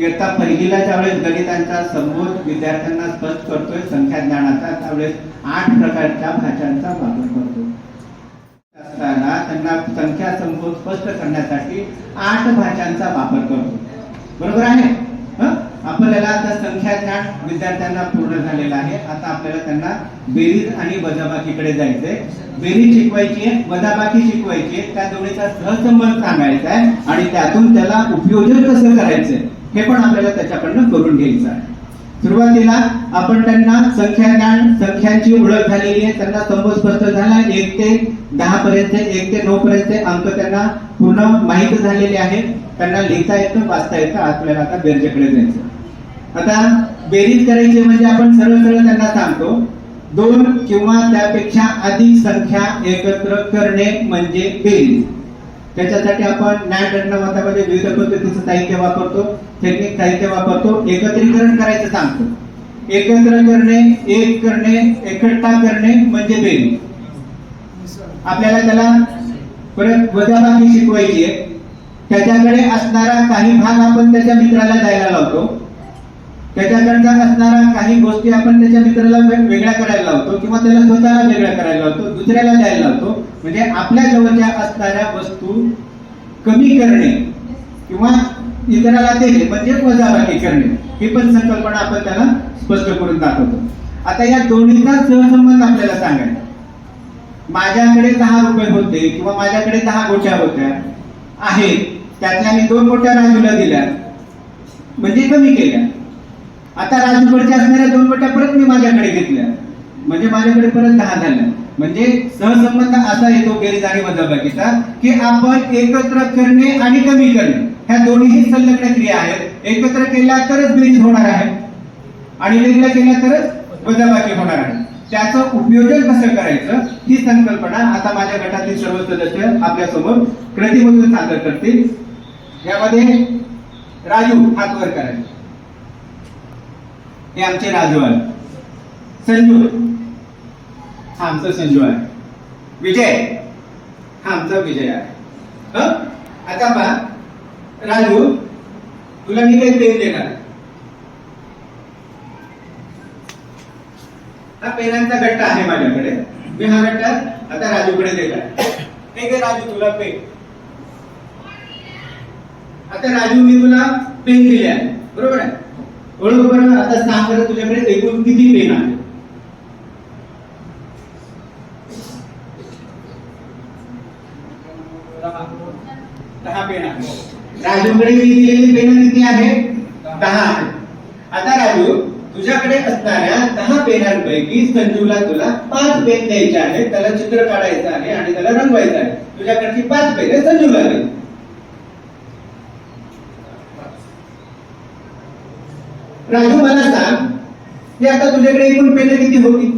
इयत्ता पहिलीला ज्यावेळेस गणितांचा संबोध विद्यार्थ्यांना स्पष्ट करतोय संख्या ज्ञानाचा त्यावेळेस आठ प्रकारच्या भाषांचा वापर करतो असताना त्यांना संख्या संबोध स्पष्ट करण्यासाठी आठ भाषांचा वापर करतो बरोबर आहे? आपल्याला आता संख्या ज्ञान विद्यार्थ्यांना पूर्ण झालेलं आहे. आता आपल्याला त्यांना बेरीज आणि वजाबाकीकडे जायचंय. बेरीज शिकवायची आहे वजाबाकी शिकवायची आहे. त्या दोन्हीचा सहसंबंध सांगायचा आहे आणि त्यातून त्याला उपयोजन कसं करायचंय? हे पण आपल्याला त्याच्याकडनं करून घ्यायचं आहे. सुरुवातीला आपण त्यांना संख्या ज्ञान संख्यांची ओळख झालेली आहे. त्यांना संबोध स्पष्ट झाला एक ते दहा पर्यंत एक ते नऊ पर्यंत अंक त्यांना पूर्ण माहीत झालेले आहे. त्यांना लिहिता येतं वाचता येतं आपल्याला आता बेरजेकडे जायचं. आता बेरीज करायची म्हणजे आपण सरळ सरळ त्यांना सांगतो दोन किंवा त्यापेक्षा अधिक संख्या एकत्र करणे म्हणजे बेरीज. त्याच्यासाठी आपण न्याय गणनामतामध्ये विविध पद्धतीचं साहित्य वापरतो टेक्निक साहित्य वापरतो एकत्रीकरण करायचं सांगतो. एकत्र करणे एक करणे एकट्ठा करणे म्हणजे बेरीज आपल्याला त्याला परत वजाबाकी शिकवायची आहे. त्याच्याकडे असणारा काही भाग आपण त्याच्या मित्राला द्यायला लावतो. त्याच्याकरता असणारा काही गोष्टी आपण त्याच्या मित्राला वेगळ्या करायला लावतो किंवा त्याला स्वतःला वेगळ्या करायला लावतो दुसऱ्याला द्यायला लावतो. म्हणजे आपल्या जवळच्या असणाऱ्या वस्तू कमी करणे किंवा इतराला देणे म्हणजे वजाबाकी करणे ही पण संकल्पना आपण त्याला स्पष्ट करून दाखवतो. आता या दोन्हीचा सहसंबंध आपल्याला सांगायचा माझ्याकडे दहा रुपये होते किंवा माझ्याकडे दहा गोट्या होत्या आहेत. त्यातल्या मी दोन गोट्या राजूला दिल्या. म्हणजे कमी केल्या. आता राजूकडच्या असणाऱ्या दोन गोट्या परत मी माझ्याकडे घेतल्या. म्हणजे माझ्याकडे परत दहा झाल्या. म्हणजे सहसंबंध असा येतो बेरीज आणि वजाबाकीचा की आपण एकत्र करणे आणि कमी करणे. ह्या दोन्ही संलग्न क्रिया आहेत. एकत्र केल्या तरच बेरीज होणार आहे. आणि वेगळ्या केल्या तरच वजाबाकी होणार आहे. त्याचं उपयोजन कसं करायचं ही संकल्पना आता माझ्या गटातील सर्व सदस्य आपल्यासमोर कृतीमधून सादर करतील. यामध्ये राजू हात वर करायचे. हे आमचे राजू आहे संजू हा आमचा संजू आहे विजय. हा आमचा विजय आहे. ह? आता पहा. राजू तुला मी काही पेन देणार हा पेनांचा गट्टा आहे माझ्याकडे. मी हा गट्टा आता राजूकडे देणार. हे घे राजू तुला पेन आता राजू मी तुला पेन दिले आहे. बरोबर आहे? बरोबर बरं आता सांग बरं तुझ्याकडे एकूण किती पेन आहे दहा पेन आहे राजूकडे मी दिलेली पेन किती आहे? दहा आहे आता राजू तुझ्याकडे असणाऱ्या दहा पेनांपैकी संजूला तुला पाच पेन द्यायचे आहेत त्याला चित्र काढायचं आहे आणि त्याला रंगवायचं आहे. तुझ्याकडची पाच पेन आहे संजूला आहे राजू मला सांग की आता तुझ्याकडे एकूण पेन किती होती?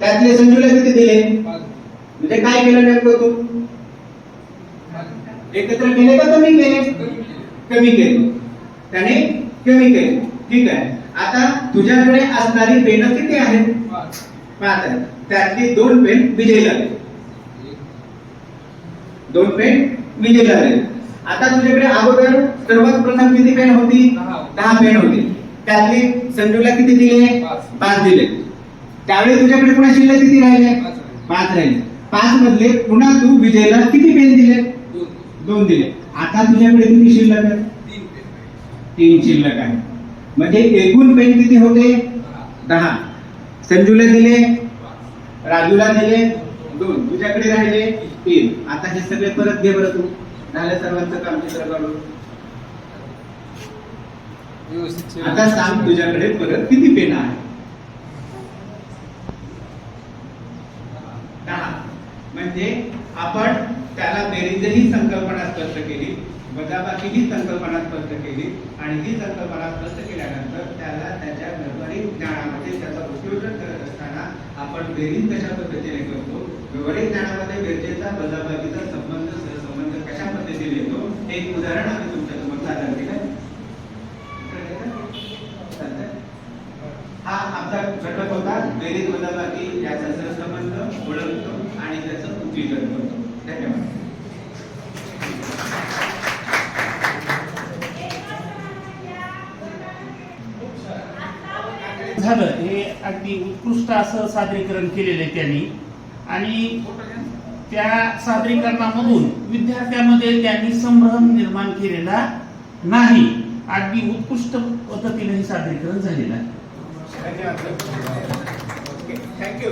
त्यातले संजूला किती दिले? म्हणजे काय केलं नेमकं तू? एकत्र केले का कमी केले? कमी केले. त्याने कमी केले. ठीक आहे. आता तुझ्याकडे असणारी पेन किती आहेत? पाच आहेत. त्यातली दोन पेन विजयला दोन पेन विजयला आता तुझ्याकडे अगोदर सर्वात प्रथम किती पेन होती? दहा. पेन होती. त्यातली संजूला किती दिले? पाच. दिले. त्यावेळी तुझ्याकडे पुन्हा शिल्लक किती राहिले? पाच राहिले. पाच मधले पुन्हा तू विजयला किती पेन दिले? दोन. दिले. आता तुझ्याकडे किती शिल्लक आहे? तीन शिल्लक आहे. म्हणजे एकूण पेन किती होते? दहा. संजूला दिले? राजूला दिले? दोन. तुझ्याकडे राहिले तीन. आता हे सगळे परत घे बरं तू. झालं सर्वांचं काम चित्र काढून. आता सांग तुझ्याकडे परत किती पेन आहे दहा. म्हणजे आपण त्याला बेरीजही संकल्पना स्पष्ट केली वजाबाकी ही संकल्पना स्पष्ट केली आणि ही संकल्पना स्पष्ट केल्यानंतर त्याला त्याच्या व्यावहारिक ज्ञानामध्ये त्याचा उपयोजन करत असताना आपण बेरीज कशा पद्धतीने करतो? व्यावहारिक ज्ञानामध्ये बेरजेचा वजाबाकीचा संबंध सहसंबंध कशा पद्धतीने येतो? एक उदाहरण आम्ही तुमच्यासमोर सादर केलं हा आमचा घटक होता बेरीज वजाबाकी याचा सहसंबंध ओळखतो आणि त्याचं उपयोजन करतो धन्यवाद. झालं. हे अगदी उत्कृष्ट असं सादरीकरण केलेलं आहे त्यांनी. आणि त्या सादरीकरणामधून विद्यार्थ्यामध्ये त्यांनी संभ्रम निर्माण केलेला नाही. अगदी उत्कृष्ट पद्धतीने हे सादरीकरण झालेलं आहे. थँक्यू.